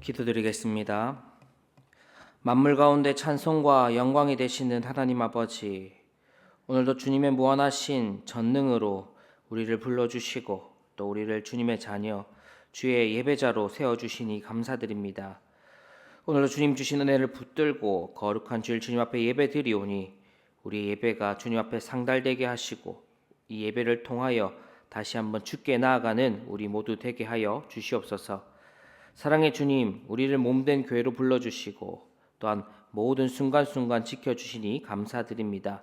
기도드리겠습니다. 만물 가운데 찬송과 영광이 되시는 하나님 아버지, 오늘도 주님의 무한하신 전능으로 우리를 불러주시고 또 우리를 주님의 자녀, 주의 예배자로 세워주시니 감사드립니다. 오늘도 주님 주신 은혜를 붙들고 거룩한 주일 주님 앞에 예배 드리오니 우리 예배가 주님 앞에 상달되게 하시고 이 예배를 통하여 다시 한번 주께 나아가는 우리 모두 되게 하여 주시옵소서. 사랑의 주님, 우리를 몸된 교회로 불러주시고 또한 모든 순간순간 지켜주시니 감사드립니다.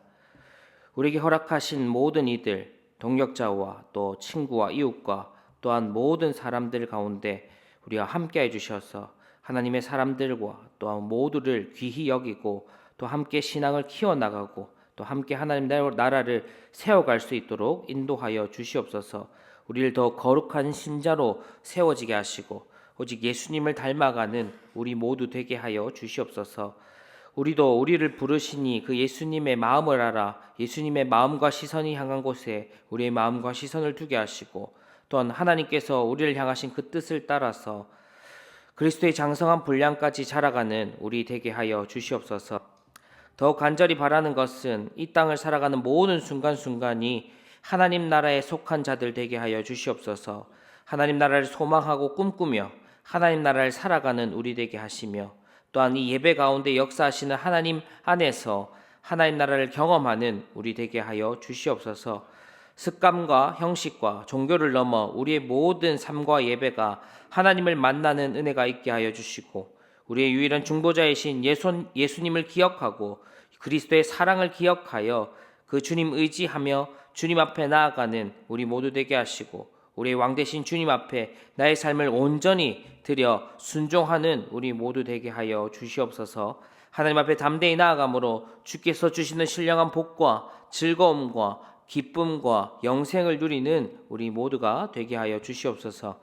우리에게 허락하신 모든 이들, 동역자와 또 친구와 이웃과 또한 모든 사람들 가운데 우리와 함께 해주셔서 하나님의 사람들과 또한 모두를 귀히 여기고 또 함께 신앙을 키워나가고 또 함께 하나님 나라를 세워갈 수 있도록 인도하여 주시옵소서. 우리를 더 거룩한 신자로 세워지게 하시고 오직 예수님을 닮아가는 우리 모두 되게 하여 주시옵소서. 우리도 우리를 부르시니 그 예수님의 마음을 알아 예수님의 마음과 시선이 향한 곳에 우리의 마음과 시선을 두게 하시고 또한 하나님께서 우리를 향하신 그 뜻을 따라서 그리스도의 장성한 분량까지 자라가는 우리 되게 하여 주시옵소서. 더 간절히 바라는 것은 이 땅을 살아가는 모든 순간순간이 하나님 나라에 속한 자들 되게 하여 주시옵소서. 하나님 나라를 소망하고 꿈꾸며 하나님 나라를 살아가는 우리 되게 하시며 또한 이 예배 가운데 역사하시는 하나님 안에서 하나님 나라를 경험하는 우리 되게 하여 주시옵소서. 습관과 형식과 종교를 넘어 우리의 모든 삶과 예배가 하나님을 만나는 은혜가 있게 하여 주시고 우리의 유일한 중보자이신 예수, 예수님을 기억하고 그리스도의 사랑을 기억하여 그 주님 의지하며 주님 앞에 나아가는 우리 모두 되게 하시고 우리의 왕 대신 주님 앞에 나의 삶을 온전히 드려 순종하는 우리 모두 되게 하여 주시옵소서. 하나님 앞에 담대히 나아감으로 주께서 주시는 신령한 복과 즐거움과 기쁨과 영생을 누리는 우리 모두가 되게 하여 주시옵소서.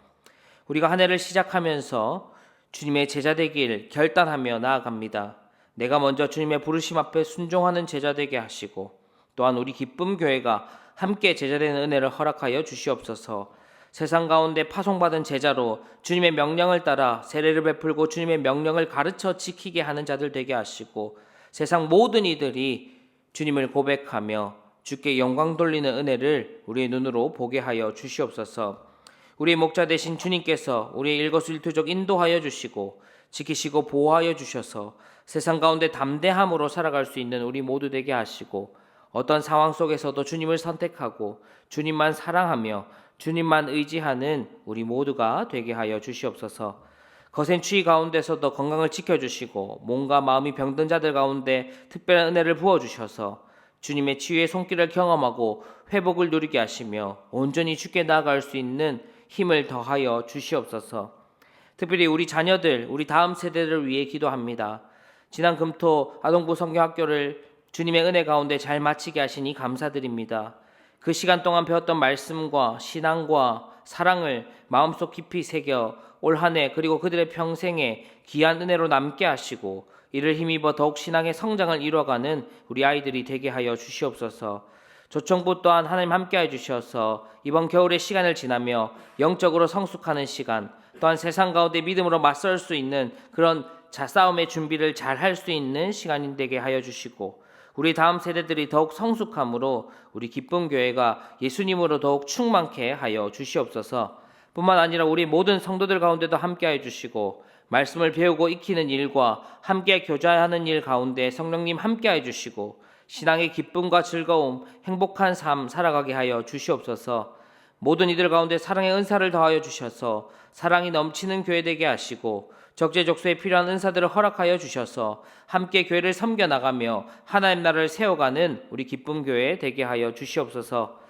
우리가 한 해를 시작하면서 주님의 제자 되길 결단하며 나아갑니다. 내가 먼저 주님의 부르심 앞에 순종하는 제자 되게 하시고 또한 우리 기쁨 교회가 함께 제자 되는 은혜를 허락하여 주시옵소서. 세상 가운데 파송받은 제자로 주님의 명령을 따라 세례를 베풀고 주님의 명령을 가르쳐 지키게 하는 자들 되게 하시고 세상 모든 이들이 주님을 고백하며 주께 영광 돌리는 은혜를 우리의 눈으로 보게 하여 주시옵소서. 우리의 목자 되신 주님께서 우리의 일거수일투족 인도하여 주시고 지키시고 보호하여 주셔서 세상 가운데 담대함으로 살아갈 수 있는 우리 모두 되게 하시고 어떤 상황 속에서도 주님을 선택하고 주님만 사랑하며 주님만 의지하는 우리 모두가 되게 하여 주시옵소서. 거센 추위 가운데서도 건강을 지켜주시고 몸과 마음이 병든 자들 가운데 특별한 은혜를 부어주셔서 주님의 치유의 손길을 경험하고 회복을 누리게 하시며 온전히 주께 나아갈 수 있는 힘을 더하여 주시옵소서. 특별히 우리 자녀들, 우리 다음 세대를 위해 기도합니다. 지난 금토 아동부 성경학교를 주님의 은혜 가운데 잘 마치게 하시니 감사드립니다. 그 시간 동안 배웠던 말씀과 신앙과 사랑을 마음속 깊이 새겨 올 한 해 그리고 그들의 평생에 귀한 은혜로 남게 하시고 이를 힘입어 더욱 신앙의 성장을 이뤄가는 우리 아이들이 되게 하여 주시옵소서. 조청부 또한 하나님 함께해 주셔서 이번 겨울의 시간을 지나며 영적으로 성숙하는 시간, 또한 세상 가운데 믿음으로 맞설 수 있는 그런 자싸움의 준비를 잘 할 수 있는 시간이 되게 하여 주시고 우리 다음 세대들이 더욱 성숙함으로 우리 기쁨 교회가 예수님으로 더욱 충만케 하여 주시옵소서. 뿐만 아니라 우리 모든 성도들 가운데도 함께해 주시고 말씀을 배우고 익히는 일과 함께 교제하는 일 가운데 성령님 함께해 주시고 신앙의 기쁨과 즐거움, 행복한 삶 살아가게 하여 주시옵소서. 모든 이들 가운데 사랑의 은사를 더하여 주셔서 사랑이 넘치는 교회 되게 하시고 적재적소에 필요한 은사들을 허락하여 주셔서 함께 교회를 섬겨 나가며 하나님 나라를 세워가는 우리 기쁨 교회 되게 하여 주시옵소서.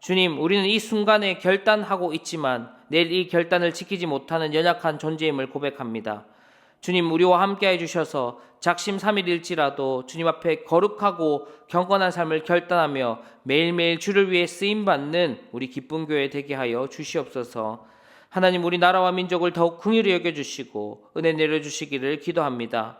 주님, 우리는 이 순간에 결단하고 있지만 내일 이 결단을 지키지 못하는 연약한 존재임을 고백합니다. 주님, 우리와 함께 해 주셔서 작심 삼일일지라도 주님 앞에 거룩하고 경건한 삶을 결단하며 매일매일 주를 위해 쓰임 받는 우리 기쁨 교회 되게 하여 주시옵소서. 하나님, 우리 나라와 민족을 더욱 긍휼히 여겨주시고 은혜 내려주시기를 기도합니다.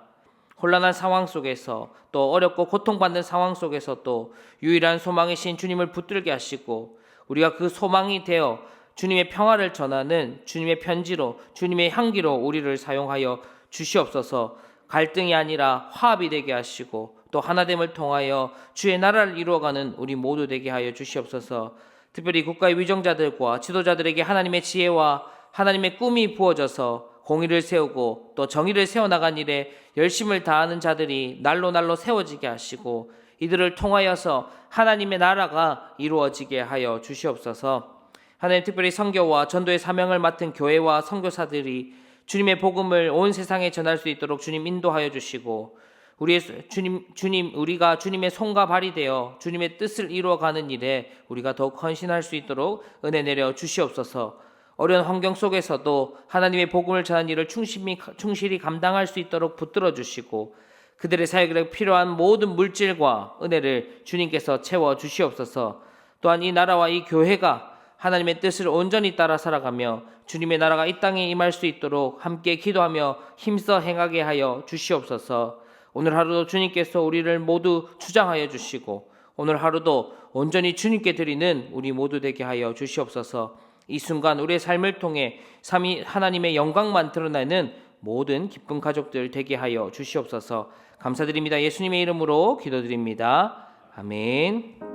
혼란한 상황 속에서 또 어렵고 고통받는 상황 속에서 또 유일한 소망이신 주님을 붙들게 하시고 우리가 그 소망이 되어 주님의 평화를 전하는 주님의 편지로 주님의 향기로 우리를 사용하여 주시옵소서. 갈등이 아니라 화합이 되게 하시고 또 하나됨을 통하여 주의 나라를 이루어가는 우리 모두 되게 하여 주시옵소서. 특별히 국가의 위정자들과 지도자들에게 하나님의 지혜와 하나님의 꿈이 부어져서 공의를 세우고 또 정의를 세워나간 일에 열심을 다하는 자들이 날로 날로 세워지게 하시고 이들을 통하여서 하나님의 나라가 이루어지게 하여 주시옵소서. 하나님 특별히 선교와 전도의 사명을 맡은 교회와 선교사들이 주님의 복음을 온 세상에 전할 수 있도록 주님 인도하여 주시고 우리의 수- 주님 주님 우리가 주님의 손과 발이 되어 주님의 뜻을 이루어 가는 일에 우리가 더욱 헌신할 수 있도록 은혜 내려 주시옵소서. 어려운 환경 속에서도 하나님의 복음을 전하는 일을 충실히, 충실히 감당할 수 있도록 붙들어 주시고 그들의 사역에 필요한 모든 물질과 은혜를 주님께서 채워 주시옵소서. 또한 이 나라와 이 교회가 하나님의 뜻을 온전히 따라 살아가며 주님의 나라가 이 땅에 임할 수 있도록 함께 기도하며 힘써 행하게 하여 주시옵소서. 오늘 하루도 주님께서 우리를 모두 주장하여 주시고 오늘 하루도 온전히 주님께 드리는 우리 모두 되게 하여 주시옵소서. 이 순간 우리의 삶을 통해 삼위 하나님의 영광만 드러나는 모든 기쁜 가족들 되게 하여 주시옵소서. 감사드립니다. 예수님의 이름으로 기도드립니다. 아멘.